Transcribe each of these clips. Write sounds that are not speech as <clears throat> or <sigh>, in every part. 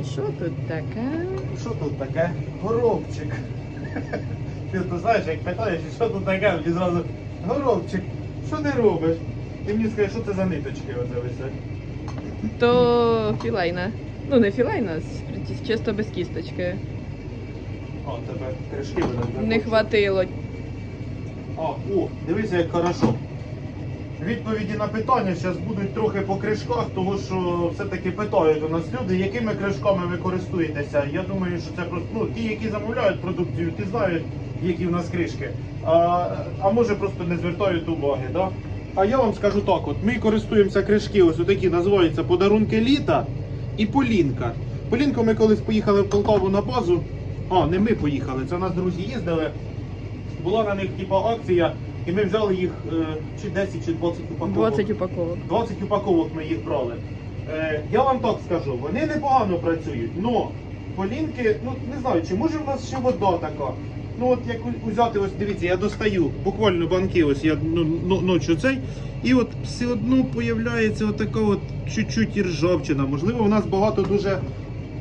І що тут таке? Що тут таке? Горобчик. Ти то знаєш, як питаєш, що тут таке, мені зразу горобчик, що ти робиш? Ти мені скажеш, що це за ниточки оце висять? То філейна. Ну, не філейна, з- чисто без кісточки. О, тебе кришки будуть. Не хватило. А, о, дивися, як хорошо. Відповіді на питання зараз будуть трохи по кришках, тому що все-таки питають у нас люди, якими кришками ви користуєтеся. Я думаю, що це просто ну, ті, які замовляють продукцію, ті знають, які в нас кришки. А, а може просто не звертають уваги. Да? А я вам скажу так: от ми користуємося кришки, ось такі називаються подарунки літа і Полінка. Полінку ми колись поїхали в Полтаву на базу. А, не ми поїхали, це у нас друзі їздили була на них типа акція, і ми взяли їх е, чи 10, чи 20 упаковок. 20 упаковок. 20 упаковок ми їх брали. Е, я вам так скажу, вони непогано працюють, но полінки, ну не знаю, чи може в нас ще вода така. Ну от як узяти, ось дивіться, я достаю буквально банки, ось я ну, ну, цей, і от все одно появляється отака от чуть-чуть іржавчина. Можливо, у нас багато дуже,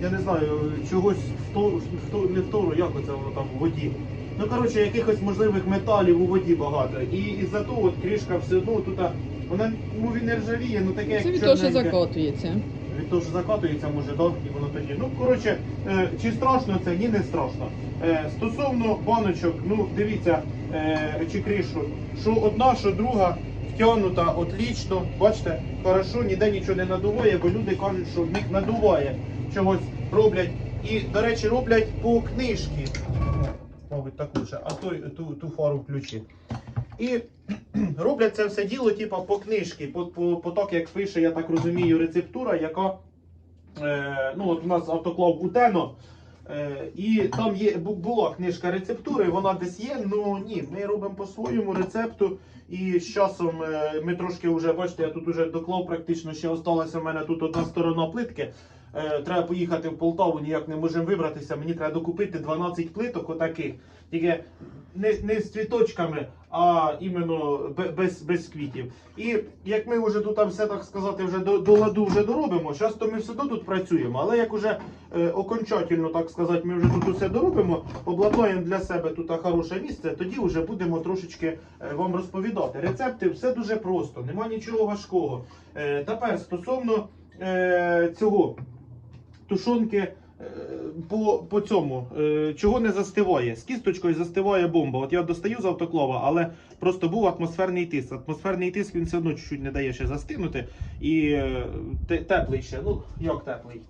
я не знаю, чогось втору, не втору, як оце воно там в воді. Ну, коротше, якихось можливих металів у воді багато. І із-за того от кришка все одно тут, вона ну, він не ржавіє, ну таке як Це від того, що чорненьке. закотується. Від того, що закатується, може, да, і воно тоді. Ну, коротше, е, чи страшно це? Ні, не страшно. Е, стосовно баночок, ну дивіться, е, чи кришу, що одна, що друга втягнута отлічно. Бачите, хорошо, ніде нічого не надуває, бо люди кажуть, що в них надуває чогось роблять. І, до речі, роблять по книжці. Мабуть, таку ж, а той, ту, ту фару включи. І <clears throat> роблять це все діло, типа по книжці, по, по, по так, як пише, я так розумію, рецептура, яка е, ну от у нас автоклав Утено. Е, і там є була книжка рецептури, вона десь є. Ну ні, ми робимо по своєму рецепту. І з часом е, ми трошки вже, бачите, я тут вже доклав практично ще осталася в мене тут одна сторона плитки. Е, треба поїхати в Полтаву, ніяк не можемо вибратися. Мені треба докупити 12 плиток отаких. Тільки не, не з цвіточками, а іменно без, без квітів. І як ми вже тут все так сказати, вже до, до ладу вже доробимо, часто ми все тут працюємо, але як уже е, окончательно так сказати, ми вже тут усе доробимо, обладнаємо для себе тут хороше місце, тоді вже будемо трошечки е, вам розповідати. Рецепти все дуже просто, нема нічого важкого. Е, тепер стосовно е, цього тушонки. По, по цьому, е, чого не застиває? З кісточкою застиває бомба. От я достаю з автоклава, але просто був атмосферний тиск. Атмосферний тиск він все одно чуть-чуть не дає ще застигнути. І е, те- теплий ще. Ну, як теплий?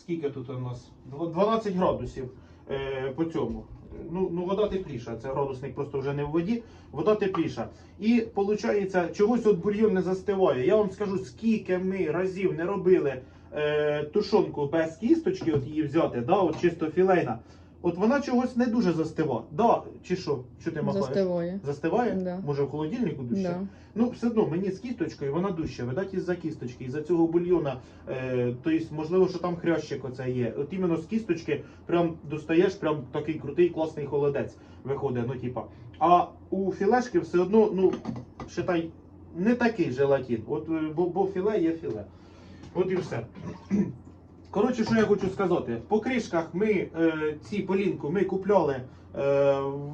Скільки тут у нас? 12 градусів е, по цьому. Ну, ну, вода тепліша, це градусник просто вже не в воді, вода тепліша. І виходить, чогось от бульйон не застиває. Я вам скажу, скільки ми разів не робили е, тушонку без кісточки, от її взяти, да, от чисто філейна. От вона чогось не дуже застива. Да, чи що? Що ти махаєш? Застиває. Застиває? Да. Може в холодильнику дужче? Да. Ну, все одно мені з кісточкою вона дужче, видать із-за кісточки, із-за цього бульйона. Е, тобто, можливо, що там хрящик оце є. От іменно з кісточки прям достаєш, прям такий крутий, класний холодець виходить. Ну, типа. А у філешки все одно, ну, считай, не такий желатин. От, е, бо, бо філе є філе. От і все. Коротше, що я хочу сказати, по кришках ми е, ці полінку ми купляли е,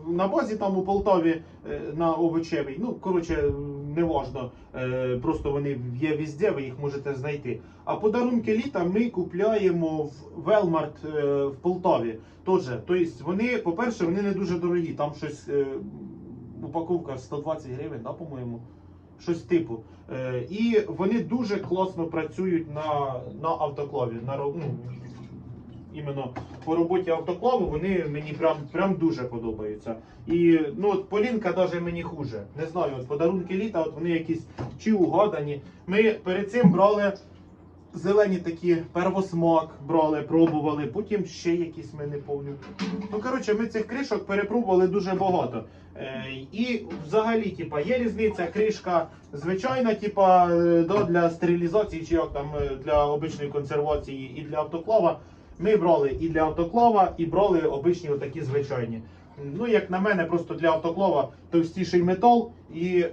на базі там у Полтаві е, на овочевій. Ну, коротше, неважно. Е, просто вони є везде, ви їх можете знайти. А подарунки літа ми купляємо в Велмарт е, в Полтаві. Тоже. Тобто вони, по-перше, вони не дуже дорогі. Там щось е, упаковка 120 гривень, да, по-моєму. Щось типу. Е, і вони дуже класно працюють на, на автоклаві. На, ну, іменно по роботі автоклаву вони мені прям, прям дуже подобаються. І ну, от Полінка навіть мені хуже. Не знаю, от подарунки літа, от вони якісь чи угадані. Ми перед цим брали зелені такі первосмак, брали, пробували, потім ще якісь ми не пам'ятаю. Ну, коротше, ми цих кришок перепробували дуже багато. Е, і взагалі, типа, є різниця кришка звичайна, типа, е, для стерилізації чи як там е, для обичної консервації і для автоклава. Ми брали і для автоклава, і брали обичні отакі звичайні. Ну, як на мене, просто для автоклава товстіший метал і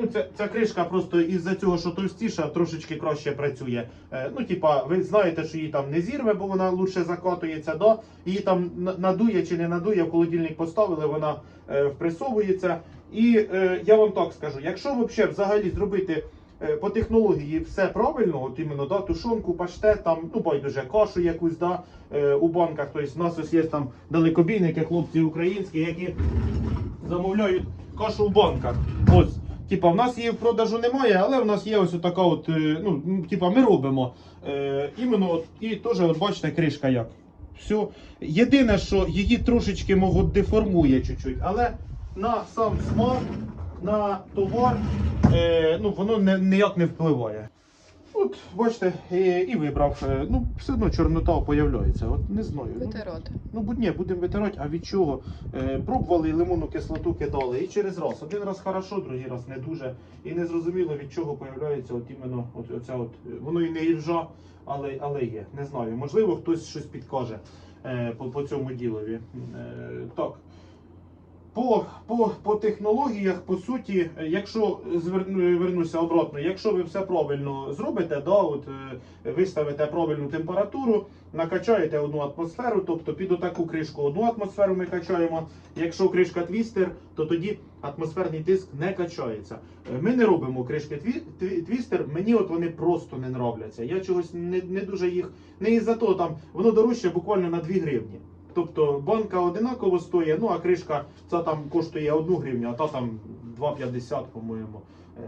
Ну, це, ця кришка просто із-за цього, що товстіша, трошечки краще працює. Е, ну, типа, ви знаєте, що її там не зірве, бо вона лучше закатується, да? її там надує чи не надує, в холодильник поставили, вона е, впресовується. І е, я вам так скажу, якщо вообще взагалі зробити е, по технології все правильно, от іменно да, тушонку, паштет, там, ну байдуже кашу якусь да, е, у банках. Тобто в нас ось є там далекобійники, хлопці українські, які замовляють кашу в банках. Ось. Типа, в нас її в продажу немає, але в нас є ось така от, е, ну, типа, ми робимо. Е, іменно от, і теж, от бачите, кришка як. Все. Єдине, що її трошечки мов, деформує чуть-чуть, але на сам смак, на товар, е, ну, воно ніяк не впливає. От, бачите, і, і вибрав. Е, Ну, все одно чорнота появляється. От не знаю. Ну, Витирати. Ну, будь ні, будемо витирати, а від чого? Е, пробували лимонну кислоту кидали. І через раз. Один раз хорошо, другий раз не дуже. І не зрозуміло, від чого появляється от іменно от, оця от, воно і не іржа, але, але є. Не знаю. Можливо, хтось щось підкаже е, по, по цьому ділові. Е, так. По, по, по технологіях, по суті, якщо вернуся обратно, якщо ви все правильно зробите, да, от, е, виставите правильну температуру, накачаєте одну атмосферу, тобто під отаку кришку одну атмосферу ми качаємо. Якщо кришка твістер, то тоді атмосферний тиск не качається. Е, Ми не робимо кришки тві- твістер, мені от вони просто не нравляться. Я чогось не, не дуже їх. Не із-за того там воно дорожче буквально на 2 гривні. Тобто банка одинаково стоїть, ну а кришка ця там коштує 1 гривню, а та там 2,50, по-моєму, е,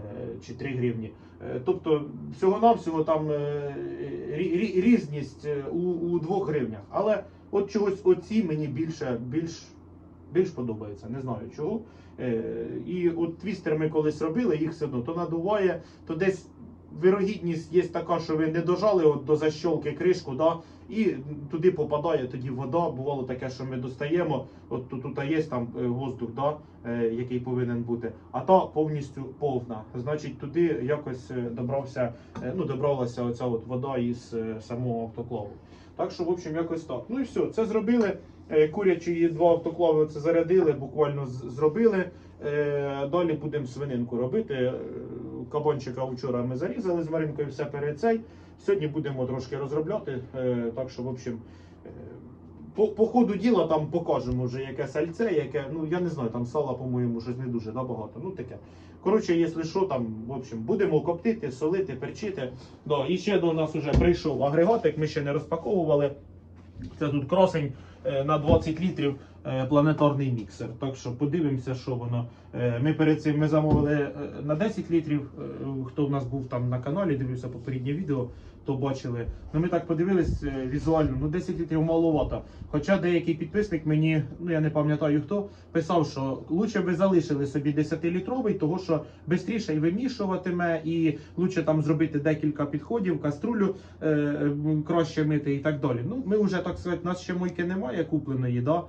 чи 3 гривні. Е, Тобто всього-навсього там е, рі- рі- різність у, у 2 гривнях. Але от чогось оці мені більше, більш, більш подобається. Не знаю чого. І от твістер ми колись робили, їх все одно то надуває, то десь. Вирогідність є така, що ви не дожали от до защолки кришку, да, і туди попадає тоді вода. Бувало таке, що ми достаємо. От тут, є там е, воздух, да, е, який повинен бути, а та повністю повна. Значить, туди якось е, добрався, ну добралася оця от вода із самого автоклаву. Так що, в общем, якось так. Ну і все, це зробили. Курячі два автоклави це зарядили, буквально зробили. Далі будемо свининку робити. Кабанчика вчора ми зарізали з Маринкою все перед цей. Сьогодні будемо трошки розробляти. Е, Так що, в общем, е, по, по ходу діла там покажемо вже яке сальце, яке, ну я не знаю, там сала, по-моєму, щось не дуже да, багато. Ну таке. Коротше, якщо що, там, в общем, будемо коптити, солити, перчити. Да, і ще до нас вже прийшов агрегатик, ми ще не розпаковували. Це тут красень е, на 20 літрів е, планетарний міксер. Так що подивимося, що воно. Е, Ми перед цим ми замовили е, на 10 літрів. Е, Хто в нас був там на каналі, дивився попереднє відео, то бачили. Ну ми так подивились е, візуально, ну 10 літрів маловато. Хоча деякий підписник мені, ну я не пам'ятаю хто, писав, що лучше би залишили собі 10-літровий, того що швидше і вимішуватиме, і лучше там зробити декілька підходів, каструлю е, е, краще мити і так далі. Ну, ми вже так сказати, нас ще мойки немає купленої, куплена е,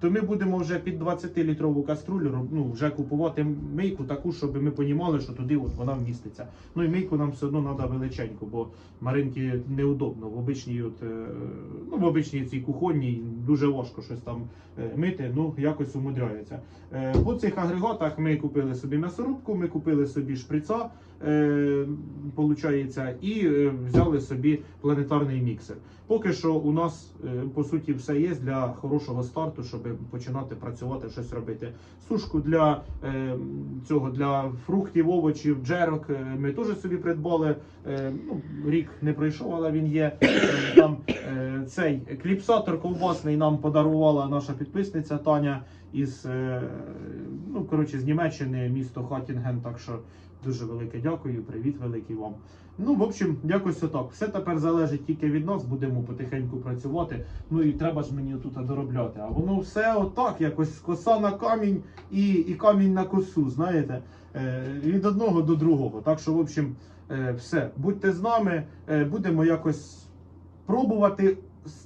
то ми будемо вже під 20-літрову каструлю ну, вже купувати мийку таку, щоб ми розуміли, що туди от вона вміститься. Ну і мийку нам все одно треба величеньку, бо Маринки неудобно. В обичній, от, е, ну, в обичній цій кухонній дуже важко щось там е, мити, ну якось умудряється. Е, По цих агрегатах ми купили собі м'ясорубку, ми купили собі шприца, е, получається, і е, взяли собі планетарний міксер. Поки що у нас е, по суті все є для хорошого старту, щоб починати працювати, щось робити. Сушку для е, цього для фруктів, овочів, джерок е, ми теж собі придбали. Е, ну, рік не пройшов, але він є. Е, Там е, цей кліпсатор ковбасний нам подарувала наша підписниця Таня із е, ну коротше з Німеччини, місто Хатінген. Так що дуже велике дякую, привіт великий вам. Ну, в общем, якось отак. Все тепер залежить тільки від нас, будемо потихеньку працювати. Ну і треба ж мені тут доробляти. А воно все отак, якось коса на камінь і, і камінь на косу, знаєте, е, від одного до другого. Так що, в общем, е, все, будьте з нами, е, будемо якось пробувати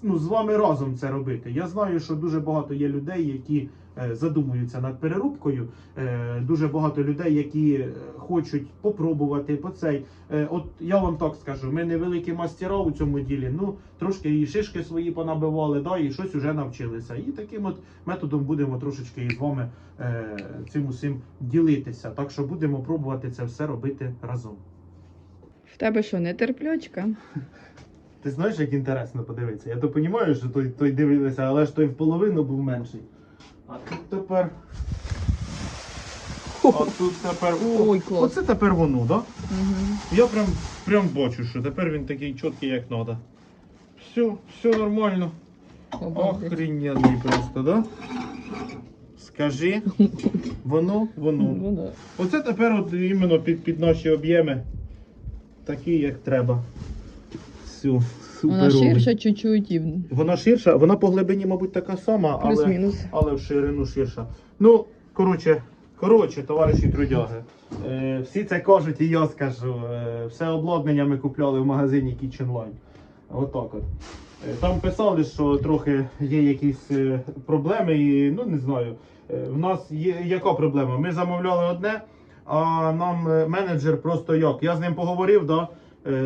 ну, з вами разом це робити. Я знаю, що дуже багато є людей, які задумуються над переробкою. Е, Дуже багато людей, які е, хочуть попробувати по цей. Е, От я вам так скажу, ми невеликі мастера у цьому ділі. Ну трошки і шишки свої понабивали, да, і щось вже навчилися. І таким от методом будемо трошечки із вами е, цим усім ділитися. Так що будемо пробувати це все робити разом. В тебе що, не терплячка? Ти знаєш, як інтересно подивитися? Я то розумію, що той, той дивилися, але ж той в половину був менший. А тут тепер. А тут тепер. Ой, клас. Оце тепер воно, так? Да? Угу. Я прям, прям бачу, що тепер він такий чіткий, як треба. Все, все нормально. Охрененний просто, да? Скажи, воно, воно. Ну, да. Оце тепер от іменно під, під наші об'єми. Такі, як треба. Все, Вона ширша чуть-чуть і Вона ширша, вона по глибині, мабуть, така сама, але, плюс-мінус. але в ширину ширша. Ну, коротше, коротше, товариші трудяги. Е, всі це кажуть, і я скажу. Е, все обладнання ми купляли в магазині Kitchen Line. Отак от. Е, Там писали, що трохи є якісь е, проблеми, і ну не знаю. Е, В нас є яка проблема? Ми замовляли одне, а нам е, менеджер просто як. Я з ним поговорив, да,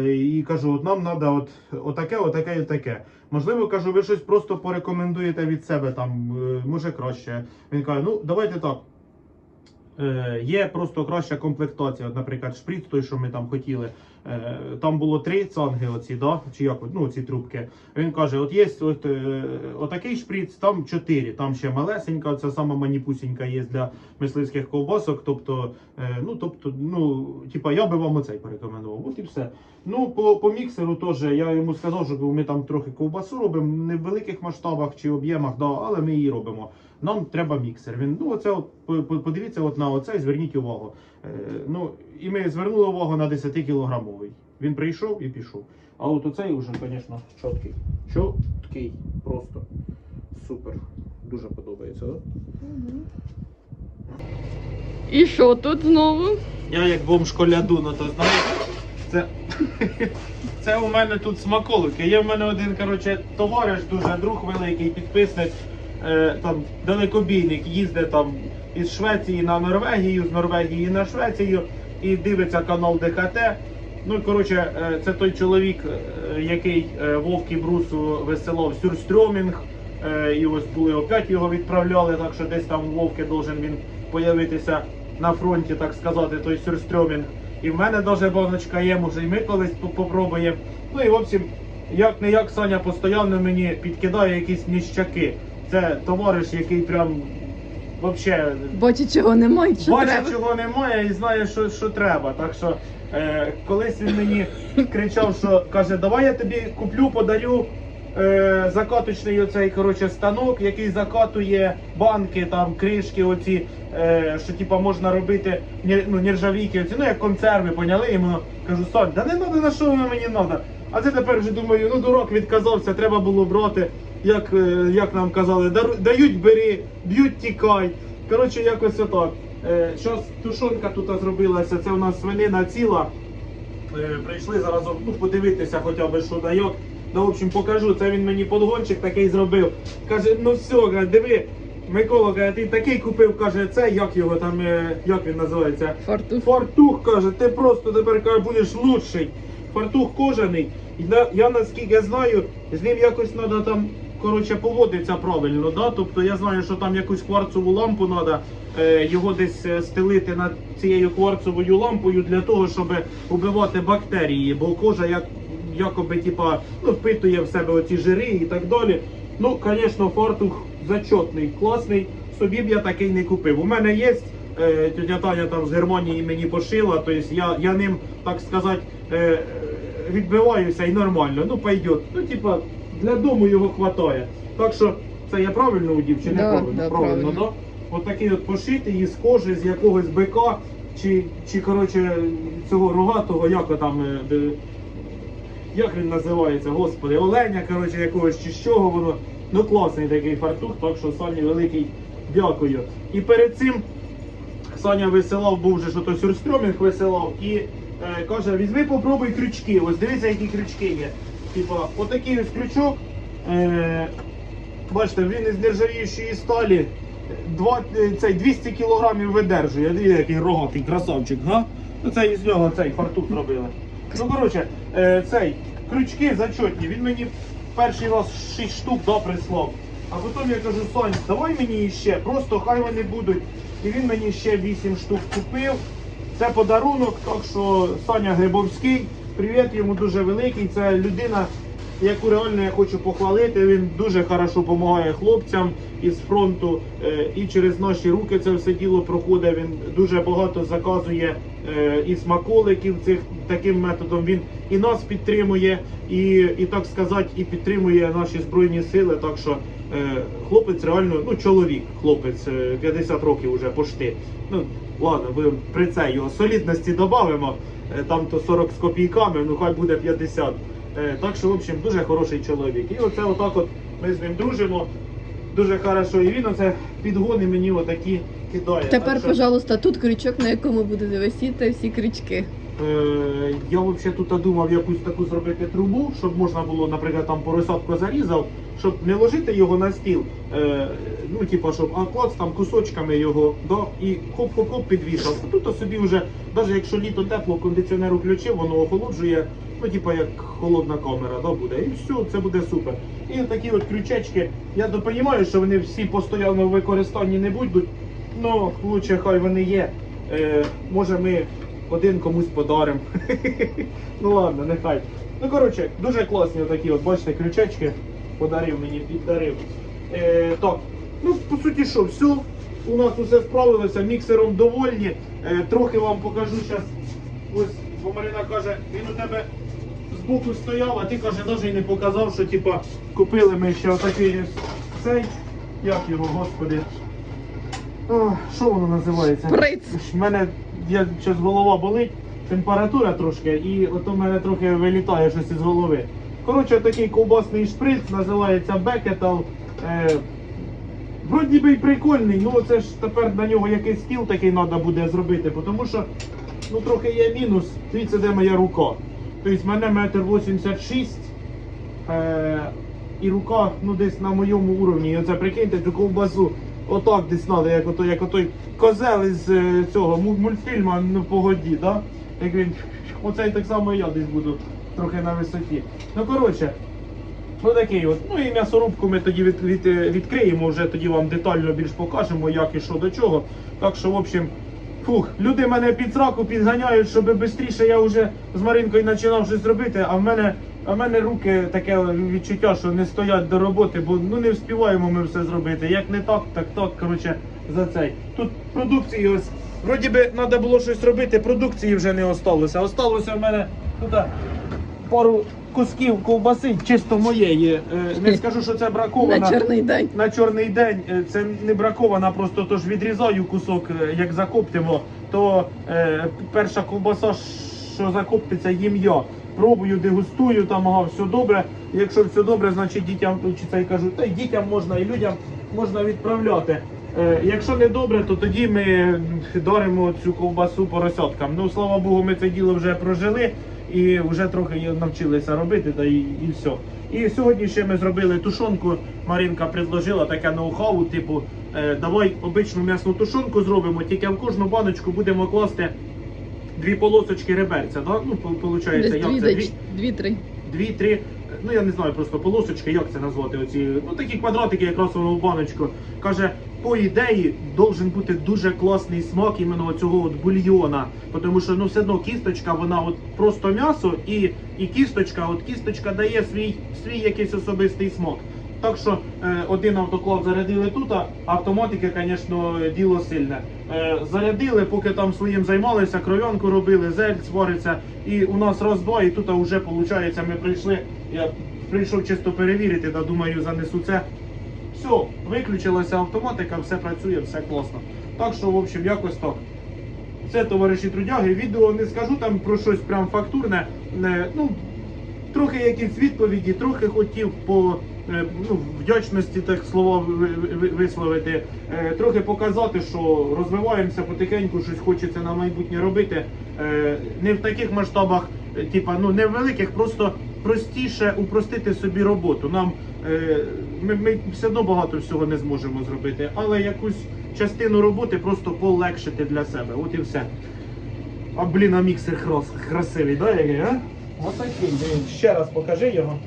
і кажу, от нам треба от, отаке, отаке і таке. Можливо, кажу, ви щось просто порекомендуєте від себе там, е, може краще. Він каже, ну давайте так. Е, є просто краща комплектація. От, наприклад, шприц, той, що ми там хотіли. Е, там було три цанги, оці, да? чи як, ну, ці трубки. Він каже: от є от, е, отакий шприц, там чотири, там ще малесенька, це сама маніпусінька є для мисливських ковбасок. Тобто, е, ну, тобто, ну, типа, я би вам оцей порекомендував. От і все. Ну, по, по міксеру теж я йому сказав, що ми там трохи ковбасу робимо, не в великих масштабах чи об'ємах, да, але ми її робимо. Нам треба міксер. Він ну оце от по- по- подивіться от на оце і зверніть увагу. Е, ну і ми звернули увагу на 10 кілограмовий. Він прийшов і пішов. А от оцей вже, звісно, чіткий. Чіткий, просто супер. Дуже подобається, так? І що тут знову? Я як бомж коляду, ну то знаєш, це, це у мене тут смаколики. Є в мене один коротше, товариш, дуже друг великий, підписник, е, там, далекобійник, їздить там із Швеції на Норвегію, з Норвегії на Швецію і дивиться канал ДХТ. Ну, і, коротше, е, це той чоловік, е, який е, Вовки Брусу висилав сюрстрьомінг. Е, І ось були опять його відправляли, так що десь там Вовки должен він появитися на фронті, так сказати, той сюрстрьомінг. І в мене даже баночка є, може і ми колись по- попробуємо. Ну і в общем, як не як Саня постійно мені підкидає якісь ніщаки. Це товариш, який прям вообще Бачить, чого немає, що бачить, треба. чого немає і знає, що, що треба. Так що е, колись він мені кричав, що каже, давай я тобі куплю, подарю е, закаточний оцей коротше, станок, який закатує банки, там, кришки, оці, е, що типа можна робити ну, нержавійки, оці, ну як консерви, поняли? Йому кажу, Сонь, да не треба, на що воно мені треба. А це тепер вже думаю, ну дурак відказався, треба було брати, як, е, як нам казали, «Дару- дають бери, б'ють тікай. Коротше, якось отак. Е, Щось тушонка тут зробилася, це у нас свинина ціла. Е, Прийшли зараз ну, подивитися хоча б що да як. Ну, в общем, покажу. Це він мені подгончик такий зробив. Каже, ну все, диви, Микола, каже, ти такий купив, каже, це, як його там, е, як він називається? Фартух. Фартух каже, ти просто тепер каже, будеш лучший. Фартух кожаний. Я наскільки знаю, з ним якось треба там коротше, поводитися правильно. Да? Тобто я знаю, що там якусь кварцову лампу треба е, його десь е, стелити над цією кварцовою лампою для того, щоб убивати бактерії, бо кожа як якоби типа, ну, впитує в себе оці жири і так далі. Ну, звісно, фартух зачетний, класний. Собі б я такий не купив. У мене є. Е, тетя Таня там з Германії мені пошила, тобто я, я ним, так сказати, е, відбиваюся і нормально. Ну, пойдет. Ну, типа, для дому його хватає. Так що це я правильно удів чи не Да, правильно? да, правильно, правильно. да? От такий от пошитий із кожи, з якогось бика, чи, чи коротше, цього рогатого, як там. е, як він називається, господи, оленя, коротше, якогось чи з чого воно. Ну класний такий фартух, так що Сані великий дякую. І перед цим Саня висилав, був вже що то сюрстрьомінг висилав і е, каже, візьми попробуй крючки. Ось дивіться, які крючки є. Типа, отакий ось крючок. Е, бачите, він із нержавіючої сталі. два, е, цей 200 кілограмів видержує. Дивіться, який рогатий красавчик, га? Ну це із нього цей фартух зробили. Ну коротше, е, цей крючки зачетні. Він мені перший раз 6 штук прислав. А потім я кажу, Сань, давай мені ще, просто хай вони будуть. І він мені ще 8 штук купив. Це подарунок, так що Саня Грибовський, привіт йому дуже великий. Це людина, яку реально я хочу похвалити. Він дуже хорошо допомагає хлопцям із фронту. е, І через наші руки це все діло проходить. Він дуже багато заказує е, і смаколиків цих таким методом. Він і нас підтримує, і, і так сказати, і підтримує наші збройні сили. Так що е, хлопець реально, ну чоловік, хлопець е, 50 років уже пошти. Ну ладно, ви при це його солідності додамо. Там то 40 з копійками, ну хай буде 50. Е, Так що, в общем, дуже хороший чоловік. І оце отак от ми з ним дружимо. Дуже хорошо. І він оце підгони мені отакі кидає. Тепер, Так що, пожалуйста, тут крючок, на якому будуть висіти всі крючки. Е, я взагалі тут думав якусь таку зробити трубу, щоб можна було, наприклад, там поросятку зарізав, щоб не ложити його на стіл, е, ну типа, щоб а клац там кусочками його да, і хоп-хоп-хоп підвішав. А Тут собі вже, навіть якщо літо тепло, кондиціонер включив, воно охолоджує, ну типа як холодна камера да, буде. І все, це буде супер. І такі от крючечки, я розумію, що вони всі постійно в використанні не будуть, але лучше хай вони є. Е, може ми один комусь подаримо. <laughs> ну ладно, нехай. Ну коротше, дуже класні такі, от бачите, крючечки подарив мені, піддарив. Е, так, ну по суті, що, все. У нас усе справилося, міксером довольні. Е, трохи вам покажу зараз. Ось, бо Марина каже, він у тебе збоку стояв, а ти каже, навіть не показав, що типа купили ми ще отакий цей. Як його, господи. О, що воно називається? Шприц. У мене я зараз голова болить, температура трошки, і от у мене трохи вилітає щось із голови. Коротше, такий ковбасний шприц називається Бекетал. Е, вроді би й прикольний, ну це ж тепер на нього якийсь стіл такий треба буде зробити, тому що ну, трохи є мінус. Дивіться, де моя рука. Тобто мене метр 86 е, і рука ну, десь на моєму уровні. І оце прикиньте, цю ковбасу отак десь треба, як, ото, як отой козел із е, цього мультфільму ну, погоді, да? Як він, оце і так само я десь буду трохи на висоті. Ну коротше, ну такий от. Ну і м'ясорубку ми тоді від, від, відкриємо, вже тоді вам детально більш покажемо, як і що до чого. Так що, в общем, фух, люди мене під сраку підганяють, щоб швидше я вже з Маринкою починав щось робити, а в мене. А в мене руки таке відчуття, що не стоять до роботи, бо ну не вспіваємо ми все зробити. Як не так, так так. Коротше, за цей. Тут продукції ось. Вроді би треба було щось робити, продукції вже не осталося. Осталося в мене тут пару кусків ковбаси, чисто моєї. Е, Не <laughs> скажу, що це браковано. На чорний день. На чорний день е, це не бракована, просто тож відрізаю кусок, е, як закоптимо, то е, перша ковбаса, що закоптиться, їм я. Пробую, дегустую, там ага, все добре. Якщо все добре, значить дітям чи це я кажу, та й дітям можна, і людям можна відправляти. Е, якщо не добре, то тоді ми даримо цю ковбасу поросяткам. Ну слава Богу, ми це діло вже прожили і вже трохи її навчилися робити, та і, і все. І сьогодні ще ми зробили тушонку. Маринка предложила таке ноу-хау, типу, е, давай обичну м'ясну тушонку зробимо, тільки в кожну баночку будемо класти дві полосочки реберця. Да? Ну, Десь як це? дві-три. Дві-три. Ну я не знаю просто полосочки, як це назвати. Оці, ну такі квадратики, якраз воно в баночку. Каже, по ідеї должен бути дуже класний смак іменно цього от бульйона. Тому що ну все одно кісточка, вона от просто м'ясо і, і кісточка, от кісточка дає свій, свій якийсь особистий смак. Так що е, один автоклав зарядили тут, а автоматики, звісно, діло сильне. Е, зарядили, поки там своїм займалися, кров'янку робили, зель свариться. І у нас раз-два, і тут вже виходить, ми прийшли. Я прийшов чисто перевірити, да думаю, занесу це. Все, виключилася автоматика, все працює, все класно. Так що, в общем, якось так. Це товариші трудяги. Відео не скажу там про щось прям фактурне. Е, Ну, трохи якісь відповіді, трохи хотів по е, ну, вдячності так слова ви- ви- висловити, Е, трохи показати, що розвиваємося потихеньку, щось хочеться на майбутнє робити. Е, Не в таких масштабах, типа, ну не в великих, просто простіше упростити собі роботу. Нам ми, ми все одно багато всього не зможемо зробити, але якусь частину роботи просто полегшити для себе. От і все. А блін, а міксер хрос, красивий, да, який, а? Отакий. Ще раз покажи його.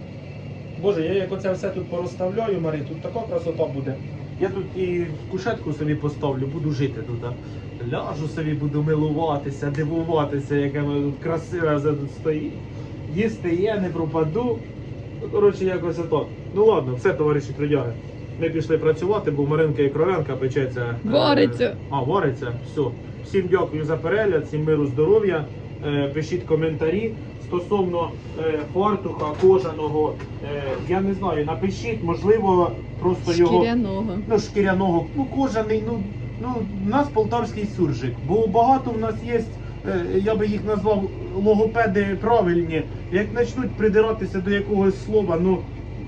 Боже, я як оце все тут порозставляю, Марі, тут така красота буде. Я тут і кушетку собі поставлю, буду жити тут. Ляжу собі, буду милуватися, дивуватися, яке тут красиве все тут стоїть. Їсти є, не пропаду. Ну, коротше, якось ото. Ну ладно, все, товариші трудяги. Ми пішли працювати, бо Маринка і кров'янка печеться. е, Вариться. А, вариться. Все. Всім дякую за перегляд, всім миру, здоров'я. Е, Пишіть коментарі стосовно е, фартуха кожаного. Я не знаю, напишіть, можливо, просто його Шкіряного. ну, шкіряного, ну кожаний, ну, ну у нас полтавський суржик. Бо багато в нас є, я би їх назвав логопеди правильні. Як почнуть придиратися до якогось слова, ну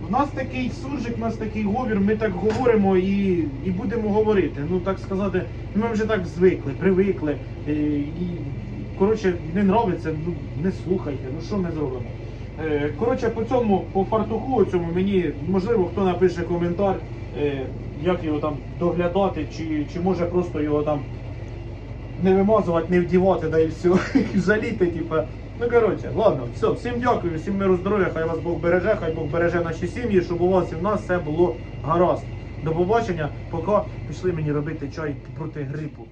в нас такий суржик, в нас такий говір, ми так говоримо і, і будемо говорити. Ну так сказати, ми вже так звикли, привикли. е, і коротше, не нравиться, ну не слухайте, ну що ми зробимо. Е, Коротше, по цьому, по фартуху цьому мені, можливо, хто напише коментар, е, як його там доглядати, чи, чи може просто його там не вимазувати, не вдівати, да і все, <laughs> жаліти, типа. Ну коротше, ладно, все, всім дякую, всім миру здоров'я, хай вас Бог береже, хай Бог береже наші сім'ї, щоб у вас і в нас все було гаразд. До побачення, поки пішли мені робити чай проти грипу.